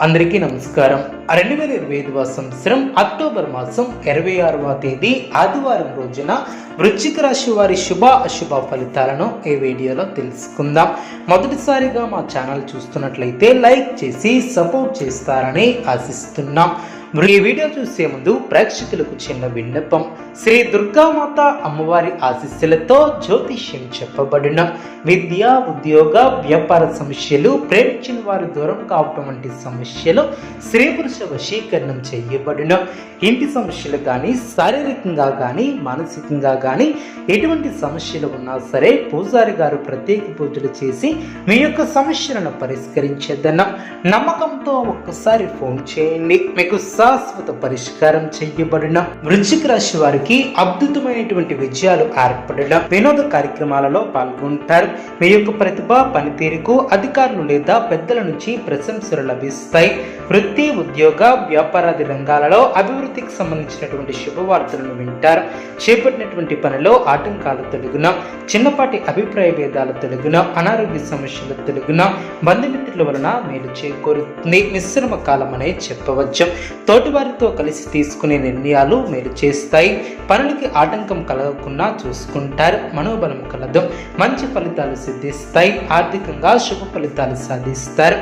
అందరికీ నమస్కారం. రెండు వేల ఇరవై ఐదవ సంవత్సరం అక్టోబర్ మాసం ఇరవై ఆరవ తేదీ ఆదివారం రోజున వృశ్చిక రాశి వారి శుభ అశుభ ఫలితాలను ఈ వీడియోలో తెలుసుకుందాం. మొదటిసారిగా మా ఛానల్ చూస్తున్నట్లయితే లైక్ చేసి సపోర్ట్ చేస్తారని ఆశిస్తున్నాం. ఈ వీడియో చూసే ముందు ప్రేక్షకులకు చిన్న విన్నపం. శ్రీ దుర్గామాత అమ్మవారి ఆశీస్సులతో జ్యోతిష్యం చెప్పబడిన విద్య ఉద్యోగ వ్యాపార సమస్యలు ప్రేమించిన వారి దూరం కావటం వంటి సమస్యలు స్త్రీ పురుష వశీకరణం చేయబడిన. ఇంటి సమస్యలు కానీ శారీరకంగా కానీ మానసికంగా కానీ ఎటువంటి సమస్యలు ఉన్నా సరే పూజారి గారు ప్రత్యేక పూజలు చేసి మీ యొక్క సమస్యలను పరిష్కరించేద్దన్న నమ్మకంతో ఒక్కసారి ఫోన్ చేయండి. మీకు శాశ్వత పరిష్కారం చేయబడిన. వృశ్చిక రాశి వారికి అద్భుతమైనటువంటి విజయాలు ఏర్పడడం వినోద కార్యక్రమాలలో పాల్గొంటారు. మీ యొక్క ప్రతిభ పనితీరుకు అధికారులు లేదా పెద్దల నుంచి ప్రశంసలు లభిస్తాయి. వృత్తి ఉద్యోగ వ్యాపారాది రంగాలలో అభివృద్ధికి సంబంధించినటువంటి శుభవార్తలను వింటారు. చేపట్టినటువంటి పనిలో ఆటంకాలు తొలగున చిన్నపాటి అభిప్రాయ భేదాలు తొలగున అనారోగ్య సమస్యలు తొలగున బంధుమిత్రుల వలన మేలు చేకూరుతుంది. మిశ్రమ కాలం అనే చెప్పవచ్చు. తోటివారితో కలిసి తీసుకునే నిర్ణయాలు మేలు చేస్తాయి. పనులకి ఆటంకం కలగకుండా చూసుకుంటారు. మనోబలం కలదు. మంచి ఫలితాలు సిద్ధిస్తాయి. ఆర్థికంగా శుభ ఫలితాలు సాధిస్తారు.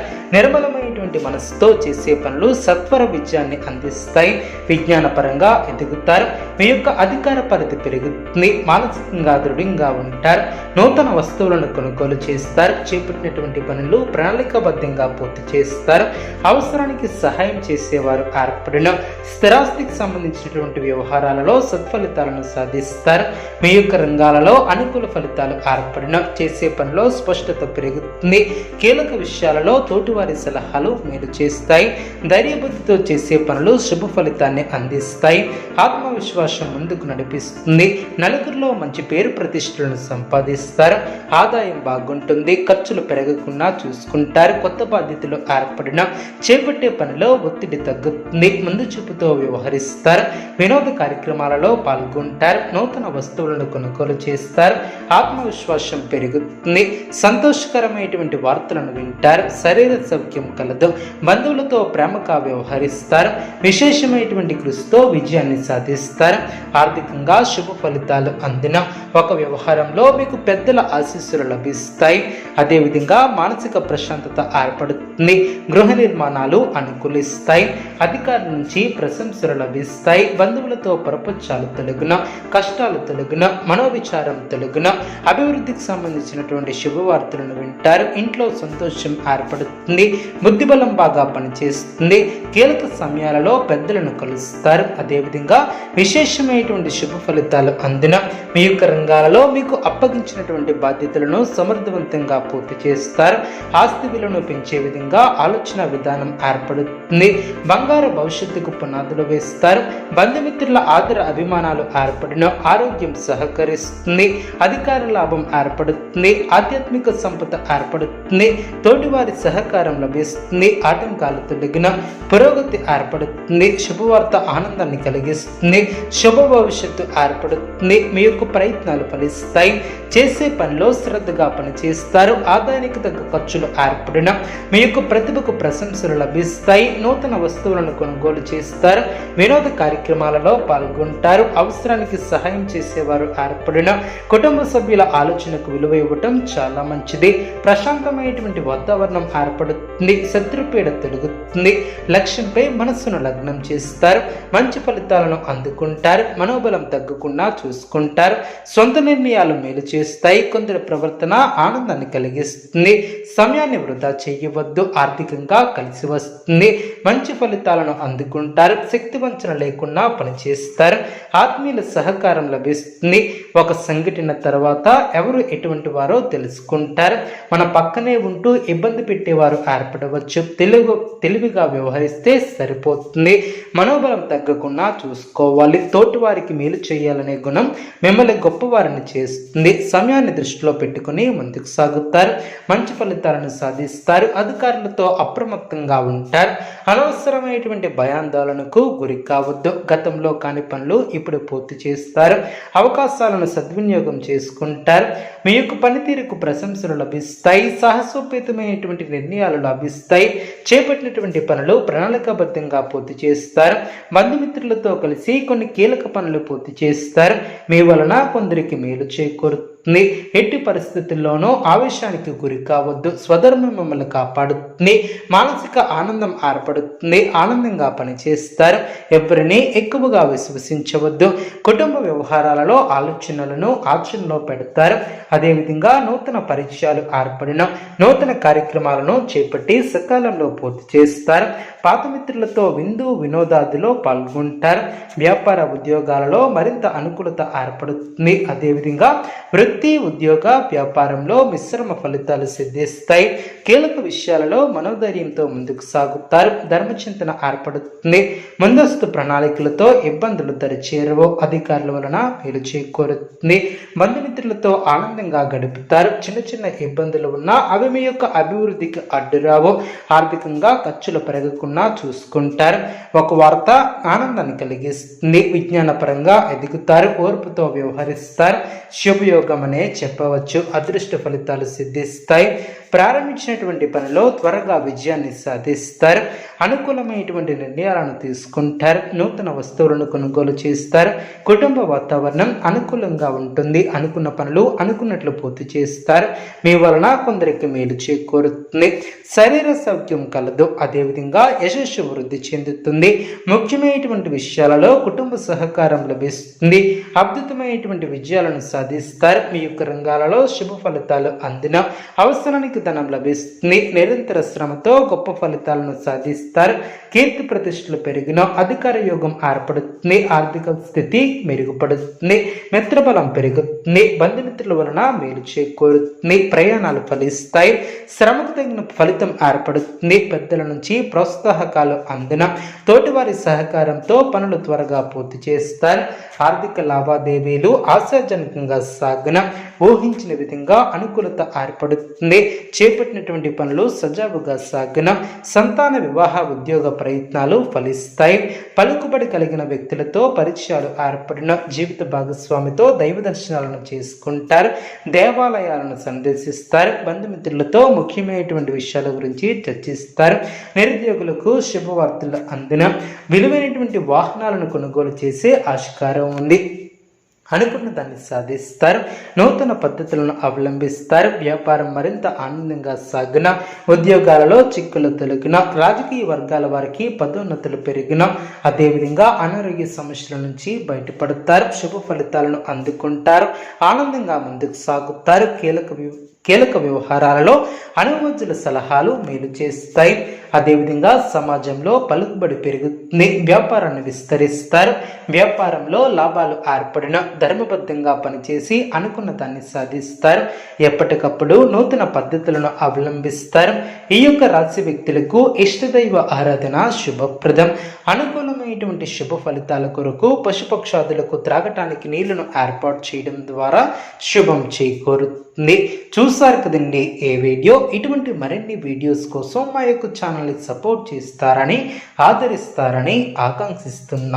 ఉన్నటువంటి మనసుతో చేసే పనులు సత్వర విజయాన్ని అందిస్తాయి. విజ్ఞానపరంగా ఎదుగుతారు. మీ యొక్క అధికార పరిధి పెరుగుతుంది మానసికంగా దృఢంగా ఉంటారు. నూతన వస్తువులను కొనుగోలు చేస్తారు. చేపట్టినటువంటి పనులు ప్రణాళికాబద్ధంగా పూర్తి చేస్తారు. అవసరానికి సహాయం చేసేవారు ఏర్పడిన స్థిరాస్తికి సంబంధించినటువంటి వ్యవహారాలలో సత్ఫలితాలను సాధిస్తారు. మీ యొక్క రంగాలలో అనుకూల ఫలితాలు ఏర్పడిన చేసే పనిలో స్పష్టత పెరుగుతుంది. కీలక విషయాలలో తోటివారి సలహాలు మేలు చేస్తాయి. ధైర్యబుద్ధితో చేసే పనులు శుభ ఫలితాన్ని అందిస్తాయి. ఆత్మవిశ్వాసం ముందుకు నడిపిస్తుంది. నలుగురిలో మంచి పేరు ప్రతిష్టలను సంపాదిస్తారు. ఆదాయం బాగుంటుంది. ఖర్చులు పెరగకుండా చూసుకుంటారు. కొత్త బాధ్యతలు ఏర్పడిన చేపట్టే పనిలో ఒత్తిడి తగ్గుతుంది. ముందు చూపుతో వ్యవహరిస్తారు. వినోద కార్యక్రమాలలో పాల్గొంటారు. నూతన వస్తువులను కొనుగోలు చేస్తారు. ఆత్మవిశ్వాసం పెరుగుతుంది. సంతోషకరమైనటువంటి వార్తలను వింటారు. శరీర సౌఖ్యం కలదు. బంధువులతో ప్రేమగా వ్యవహరిస్తారు. విశేషమైనటువంటి కృషితో విజయాన్ని సాధిస్తారు. ఆర్థికంగా శుభ ఫలితాలు అందిన ఒక వ్యవహారంలో మీకు పెద్దల ఆశీస్సులు లభిస్తాయి. అదేవిధంగా మానసిక ప్రశాంతత ఏర్పడుతుంది. గృహ నిర్మాణాలు అనుకూలిస్తాయి. అధికారుల నుంచి ప్రశంసలు లభిస్తాయి. బంధువులతో ప్రపంచాలు తొలగున కష్టాలు తొలగిన మనోవిచారం తొలగిన అభివృద్ధికి సంబంధించినటువంటి శుభవార్తలను వింటారు. ఇంట్లో సంతోషం ఏర్పడుతుంది. బుద్ధిబలం బాగా పనిచేస్తుంది. కీలక సమయాలలో పెద్దలను కలుస్తారు. అదేవిధంగా విశేషమైనటువంటి శుభ ఫలితాలు అందిన మీ యొక్క రంగాలలో మీకు అప్పగించినటువంటి బాధ్యతలను సమర్థవంతంగా పూర్తి చేస్తారు. ఆస్తి విలువను పెంచే విధంగా ఆలోచన విధానం ఏర్పడుతుంది. బంగారు భవిష్యత్తుకు పునాదులు వేస్తారు. బంధుమిత్రుల ఆదర అభిమానాలు ఏర్పడిన ఆరోగ్యం సహకరిస్తుంది. అధికార లాభం ఏర్పడుతుంది. ఆధ్యాత్మిక సంపద ఏర్పడుతుంది. తోటివారి సహకారం లభిస్తుంది. ఆటంకాలు తొలగిన పురోగతి ఏర్పడుతుంది. శుభవార్త ఆనందాన్ని కలిగిస్తుంది. శుభ భవిష్యత్తు ఏర్పడుతుంది. మీ యొక్క ప్రయత్నాలు ఫలిస్తాయి. చేసే పనిలో శ్రద్ధగా పనిచేస్తారు. ఆదాయానికి తగ్గ ఖర్చులు ఏర్పడిన మీ యొక్క ప్రతిభకు ప్రశంసలు లభిస్తాయి. నూతన వస్తువులను కొనుగోలు చేస్తారు. వినోద కార్యక్రమాలలో పాల్గొంటారు. అవసరానికి సహాయం చేసేవారు ఏర్పడిన కుటుంబ సభ్యుల ఆలోచనకు విలువ ఇవ్వటం చాలా మంచిది. ప్రశాంతమైనటువంటి వాతావరణం ఏర్పడుతుంది. శత్రుపీడ తొలగుతుంది. లక్ష్యంపై మనస్సును లగ్నం చేస్తారు. మంచి ఫలితాలను అందుకుంటారు. మనోబలం తగ్గకుండా చూసుకుంటారు. సొంత నిర్ణయాలు మేలు చేస్తాయి. కొందరి ప్రవర్తన ఆనందాన్ని కలిగిస్తుంది. సమయాన్ని వృధా చేయవద్దు. ఆర్థికంగా కలిసి వస్తుంది. మంచి ఫలితాలను అందుకుంటారు శక్తి వంచన లేకుండా పనిచేస్తారు ఆత్మీయుల సహకారం లభిస్తుంది. ఒక సంఘటన తర్వాత ఎవరు ఎటువంటి వారో తెలుసుకుంటారు. మన పక్కనే ఉంటూ ఇబ్బంది పెట్టేవారు ఏర్పడవచ్చు. తెలుగు తెలివిగా వ్యవహరిస్తే సరిపోతుంది. మనోబలం తగ్గకుండా చూసుకోవాలి. తోటి వారికి మేలు చేయాలనే గుణం మిమ్మల్ని గొప్పవారిని చేస్తుంది. సమయాన్ని దృష్టిలో పెట్టుకుని ముందుకు సాగుతారు. మంచి ఫలితాలను సాధిస్తారు. అధికారులతో అప్రమత్తంగా ఉంటారు. అనవసరమైన అనవసరమైనటువంటి భయాందోళనకు గురి కావద్దు. గతంలో కాని పనులు ఇప్పుడు పూర్తి చేస్తారు. అవకాశాలను సద్వినియోగం చేసుకుంటారు. మీ యొక్క పనితీరుకు ప్రశంసలు లభిస్తాయి. సాహసోపేతమైనటువంటి నిర్ణయాలు లభిస్తాయి. చేపట్టినటువంటి పనులు ప్రణాళికాబద్ధంగా పూర్తి చేస్తారు. బంధుమిత్రులతో కలిసి కొన్ని కీలక పనులు పూర్తి చేస్తారు. మీ వలన కొందరికి మేలు చేకూరుతుంది ఎట్టి పరిస్థితుల్లోనూ ఆవేశానికి గురి కావద్దు. స్వధర్మం మిమ్మల్ని కాపాడుతుంది. మానసిక ఆనందం ఏర్పడుతుంది. ఆనందంగా పనిచేస్తారు. ఎవరిని ఎక్కువగా విశ్వసించవద్దు. కుటుంబ వ్యవహారాలలో ఆలోచనలను ఆచరణలో పెడతారు. అదేవిధంగా నూతన పరిచయాలు ఏర్పడిన నూతన కార్యక్రమాలను చేపట్టి సకాలంలో పూర్తి చేస్తారు. పాత మిత్రులతో విందు వినోదాదిలో పాల్గొంటారు. వ్యాపార ఉద్యోగాలలో మరింత అనుకూలత ఏర్పడుతుంది. అదేవిధంగా వృత్తి ఉద్యోగ వ్యాపారంలో మిశ్రమ ఫలితాలు సిద్ధిస్తాయి. కీలక విషయాలలో మనోధైర్యంతో ముందుకు సాగుతారు. ధర్మచింతన ఏర్పడుతుంది. ముందస్తు ప్రణాళికలతో ఇబ్బందులు దరిచేరవు. అధికారుల వలన మేలు చేకూరుతుంది. బంధుమిత్రులతో ఆనందంగా గడుపుతారు. చిన్న చిన్న ఇబ్బందులు ఉన్నా అవి మీ యొక్క అభివృద్ధికి అడ్డురావు ఆర్థికంగా ఖర్చులు పెరగకుండా చూసుకుంటారు. ఒక వార్త ఆనందాన్ని కలిగిస్తుంది. విజ్ఞానపరంగా ఎదుగుతారు. ఓర్పుతో వ్యవహరిస్తారు. శుభయోగం చెప్పవచ్చు. అదృష్ట ఫలితాలు సిద్ధిస్తాయి. ప్రారంభించినటువంటి పనిలో త్వరగా విజయాన్ని సాధిస్తారు. అనుకూలమైనటువంటి నిర్ణయాలను తీసుకుంటారు. నూతన వస్తువులను కొనుగోలు చేస్తారు. కుటుంబ వాతావరణం అనుకూలంగా ఉంటుంది. అనుకున్న పనులు అనుకున్నట్లు పూర్తి చేస్తారు. మీ వలన కొందరికి మేలు చేకూరుతుంది. శరీర సౌఖ్యం కలదు. అదేవిధంగా యశస్సు వృద్ధి చెందుతుంది. ముఖ్యమైనటువంటి విషయాలలో కుటుంబ సహకారం లభిస్తుంది. అద్భుతమైనటువంటి విజయాలను సాధిస్తారు. మీ యొక్క రంగాలలో శుభ ఫలితాలు అందిన అవసరానికి ధనం లభిస్తుంది నిరంతర శ్రమతో గొప్ప ఫలితాలను సాధిస్తారు. కీర్తి ప్రతిష్టలు పెరిగిన అధికార యోగం ఏర్పడుతుంది. ఆర్థిక స్థితి మెరుగుపడుతుంది. మిత్రబలం పెరుగుతుంది. బంధుమిత్రుల వలన మేలు చేకూరుతుంది. ప్రయాణాలు ఫలిస్తాయి. శ్రమకు తగిన ఫలితం ఏర్పడుతుంది. పెద్దల నుంచి ప్రోత్సాహకాలు అందిన తోటివారి సహకారంతో పనులు త్వరగా పూర్తి చేస్తారు. ఆర్థిక లావాదేవీలు ఆశాజనకంగా సాగిన ఊహించిన విధంగా అనుకూలత ఏర్పడుతుంది. చేపట్టినటువంటి పనులు సజావుగా సాగిన సంతాన వివాహ ఉద్యోగ ప్రయత్నాలు ఫలిస్తాయి. పలుకుబడి కలిగిన వ్యక్తులతో పరిచయాలు ఏర్పడిన జీవిత భాగస్వామితో దైవ దర్శనాలను చేసుకుంటారు. దేవాలయాలను సందర్శిస్తారు. బంధుమిత్రులతో ముఖ్యమైనటువంటి విషయాల గురించి చర్చిస్తారు. నిరుద్యోగులకు శుభవార్తలు అందిన విలువైనటువంటి వాహనాలను కొనుగోలు చేసే ఆస్కారం ఉంది. అనుకున్న దాన్ని సాధిస్తారు. నూతన పద్ధతులను అవలంబిస్తారు. వ్యాపారం మరింత ఆనందంగా సాగిన ఉద్యోగాలలో చిక్కులు తొలగిన రాజకీయ వర్గాల వారికి పదోన్నతులు పెరిగిన అదేవిధంగా అనారోగ్య సమస్యల నుంచి బయటపడతారు. శుభ ఫలితాలను అందుకుంటారు. ఆనందంగా ముందుకు సాగుతారు. కీలక కీలక వ్యవహారాలలో అనుమతుల సలహాలు మేలు చేస్తాయి. అదేవిధంగా సమాజంలో పలుకుబడి పెరుగుతుంది వ్యాపారాన్ని విస్తరిస్తారు. వ్యాపారంలో లాభాలు ఏర్పడిన ధర్మబద్ధంగా పనిచేసి అనుకున్న దాన్ని సాధిస్తారు. ఎప్పటికప్పుడు నూతన పద్ధతులను అవలంబిస్తారు. ఈ యొక్క రాశి వ్యక్తులకు ఇష్టదైవ ఆరాధన శుభప్రదం. అనుకూలమైనటువంటి శుభ ఫలితాల కొరకు పశుపక్షాదులకు త్రాగటానికి నీళ్ళను ఏర్పాటు చేయడం ద్వారా శుభం చేకూరుతుంది. చూసారు కదండి ఏ వీడియో. ఇటువంటి మరిన్ని వీడియోస్ కోసం మా యొక్క ఛానల్ ఛానల్ని సపోర్ట్ చేస్తారని ఆదరిస్తారని ఆకాంక్షిస్తున్నాను